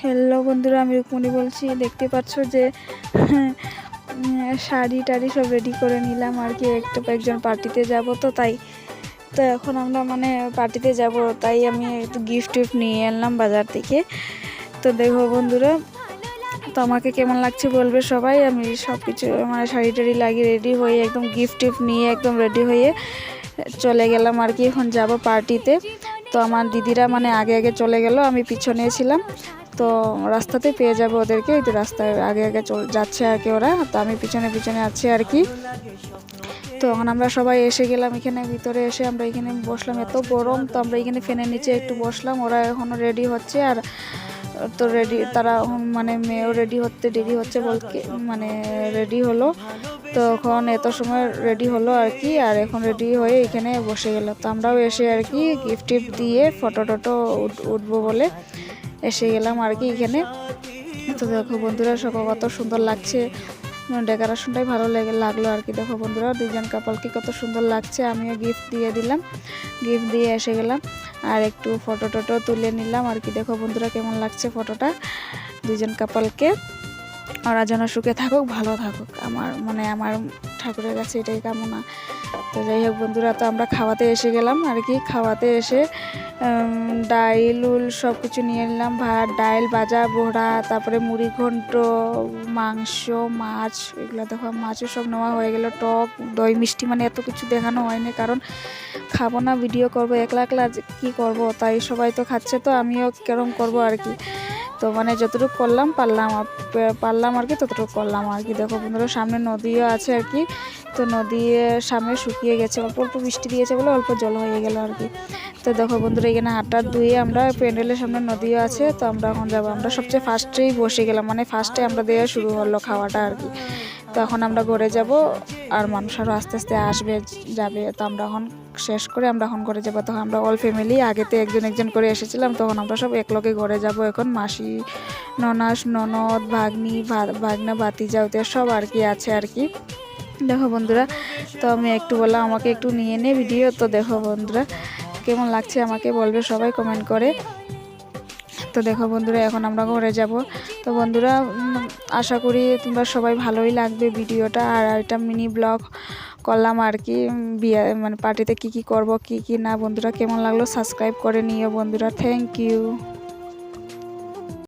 Hello বন্ধুরা, আমি রুকমণি বলছি। দেখতে পাচ্ছ যে, শাড়ি টাড়ি সব রেডি করে নিলাম আর কি। একটু একজন পার্টিতে যাব তো, তাই। তো এখন আমরা মানে পার্টিতে যাব, তাই আমি একটু গিফট টিফট নিয়ে আনলাম বাজার থেকে। তো দেখো বন্ধুরা, তো আমাকে কেমন লাগছে বলবে সবাই। আমি সব কিছু মানে শাড়ি টাড়ি লাগিয়ে রেডি হয়ে একদম গিফট টিফট নিয়ে একদম রেডি হয়ে চলে গেলাম আর কি। এখন যাব পার্টিতে তো আমার দিদিরা মানে আগে আগে চলে গেল, আমি পিছনে ছিলাম। তো রাস্তাতে পেয়ে যাবে ওদেরকে। এই তো রাস্তায় আগে আগে চল যাচ্ছে আর কি ওরা। তো আমি পিছনে পিছনে আছি আর কি। তো এখন আমরা সবাই এসে গেলাম এখানে, ভিতরে এসে আমরা এখানে বসলাম। এত গরম, তো আমরা এখানে ফ্যানের নিচে একটু বসলাম। ওরা এখনও রেডি হচ্ছে আর তো রেডি তারা এখন মানে মেয়েও রেডি হতে দেরি হচ্ছে বলতে মানে রেডি হলো। তো এখন এত সময় রেডি হলো আর কি, আর এখন রেডি হয়ে এখানে বসে গেল। তো আমরাও এসে আর কি গিফট টিফট দিয়ে ফটো টটো উঠ- উঠবো বলে। এসে গেলাম আর কি এখানে। তো দেখো বন্ধুরা সকল কত সুন্দর লাগছে। ডেকোরেশনটাই ভালো লেগে, লাগল আর কি। দেখো বন্ধুরা দুজন কাপলকে কত সুন্দর লাগছে। আমিও গিফট দিয়ে দিলাম। গিফট দিয়ে এসে গেলাম। আর একটু ফটো টটো তুলে নিলাম আর কি। দেখো বন্ধুরা কেমন লাগছে ফটোটা দুজন কাপলকে ওরা যেন সুখে থাকুক, ভালো থাকুক। আমার মানে আমার ঠাকুরের কাছে এটাই কামনা। তো যাই হোক বন্ধুরা, তো আমরা খাওয়াতে এসে গেলাম আর কি। খাওয়াতে এসে ডাইল, উল সব কিছু নিয়ে নিলাম। ভাত, ডাইল, ভাজা, বড়া, তারপরে মুড়ি, ঘন্ট, মাংস, মাছ, এগুলো দেখো, মাছও সব নেওয়া হয়ে গেল। টক, দই, মিষ্টি মানে এত কিছু দেখানো হয়নি, কারণ খাব না ভিডিও করব, একলা একলা কী করব, তাই সবাই তো খাচ্ছে, তো আমিও কেরম করব আর কি। তো মানে যতটুকু করলাম, পারলাম পারলাম আর কি, ততটুকু করলাম আর কি। দেখো বন্ধুরা, সামনে নদীও আছে আর কি। তো নদী সামনে শুকিয়ে গেছে, অল্প অল্প বৃষ্টি দিয়েছে বলে অল্প জল হয়ে গেল আর কি। তো দেখো বন্ধুরা, এখানে হাতটা ধুয়ে আমরা প্যান্ডেলের সামনে নদীও আছে, তো আমরা এখন যাব। আমরা সবচেয়ে ফার্স্টেই বসে গেলাম মানে ফার্স্টে আমরা দেওয়া শুরু হলো খাওয়াটা আর কি। তো এখন আমরা ঘরে যাব, আর মানুষ আরও আস্তে আস্তে আসবে, যাবে। তো আমরা এখন শেষ করে আমরা এখন ঘরে যাব। তখন আমরা অল ফ্যামিলি আগেতে একজন একজন করে এসেছিলাম, তখন আমরা সব একলগে ঘরে যাব। এখন মাসি ননাস ননদ, ভাগ্নি ভাগ্না, ভাতিজা, ওদের সব আর কি আছে আর কি। দেখো বন্ধুরা, তো আমি একটু বললাম, আমাকে একটু নিয়ে নে ভিডিও তো দেখো বন্ধুরা, কেমন লাগছে আমাকে বলবে সবাই কমেন্ট করে। তো দেখো বন্ধুরা, এখন আমরা ঘরে যাব। তো বন্ধুরা আশা করি তোমরা সবাই ভালোই লাগবে ভিডিওটা। আর এটা মিনি ব্লগ করলাম আর কি বিয়ে মানে পার্টিতে কি কি করব, কি কি না। বন্ধুরা, কেমন লাগল? সাবস্ক্রাইব করে নিও বন্ধুরা। Thank you